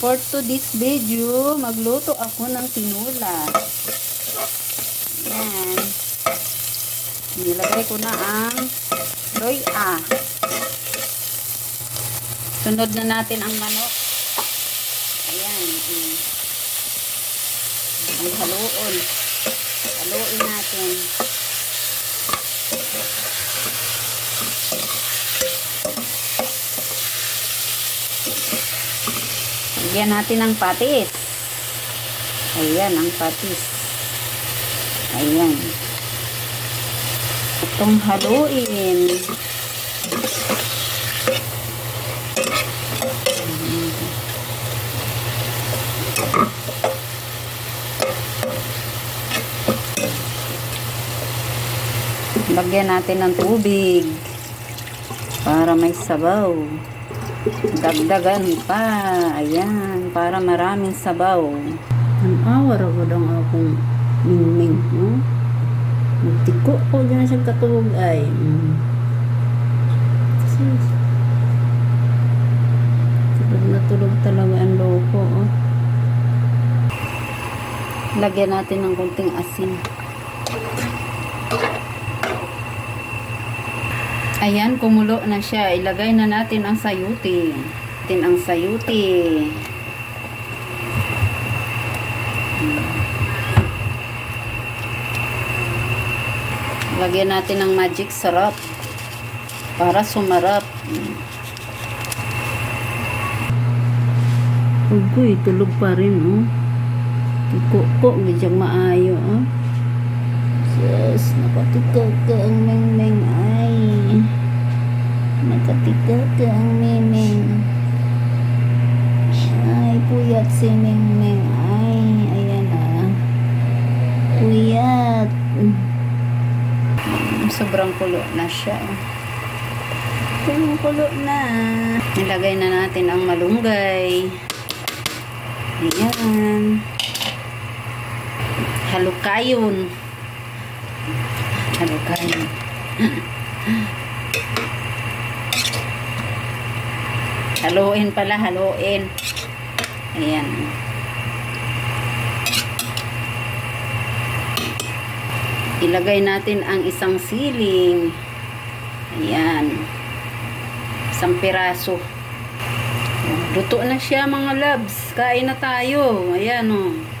For to this video, magluto ako ng tinula. Yan. Nilagay ko na ang roya. Sunod na natin ang manok. Ayan. mm. Ang haluon. Haluin natin. Lagyan natin ng patis. Ayan, ang patis. Ayan. Itong haluin. Lagyan natin ng tubig para may sabaw. Dagdagan pa. Ayan, para maraming sabaw. Ang awar ako lang akong mingming. No? Magtiko ko dyan sa katulog ay. Mm. Kasi, tulog na tulog talaga ang loko. Oh. Lagyan natin ng konting asin. Ayan, kumulo na siya. Ilagay na natin ang sayuti. Natin ang sayuti. Lagyan natin ng magic sarap para sumarap. Ugoy, tulog pa rin, oh. Tiko-ko, gadyang maayo, oh. Sus, nakatika ka ang mengmeng ay. Nakatika ka ang mengmeng. Ay, puyat si mengmeng. Ay, ayan ah. Puyat. Mm, Sobrang kulo na siya. Kulo na. Nilagay na natin ang malunggay. Ayan. Halukayon. Halukayon. Haluin pala, haluin. Ayan. Ilagay natin ang isang siling. Ayan. Isang piraso. Luto na siya mga loves. Kain na tayo. Ayan o. Oh.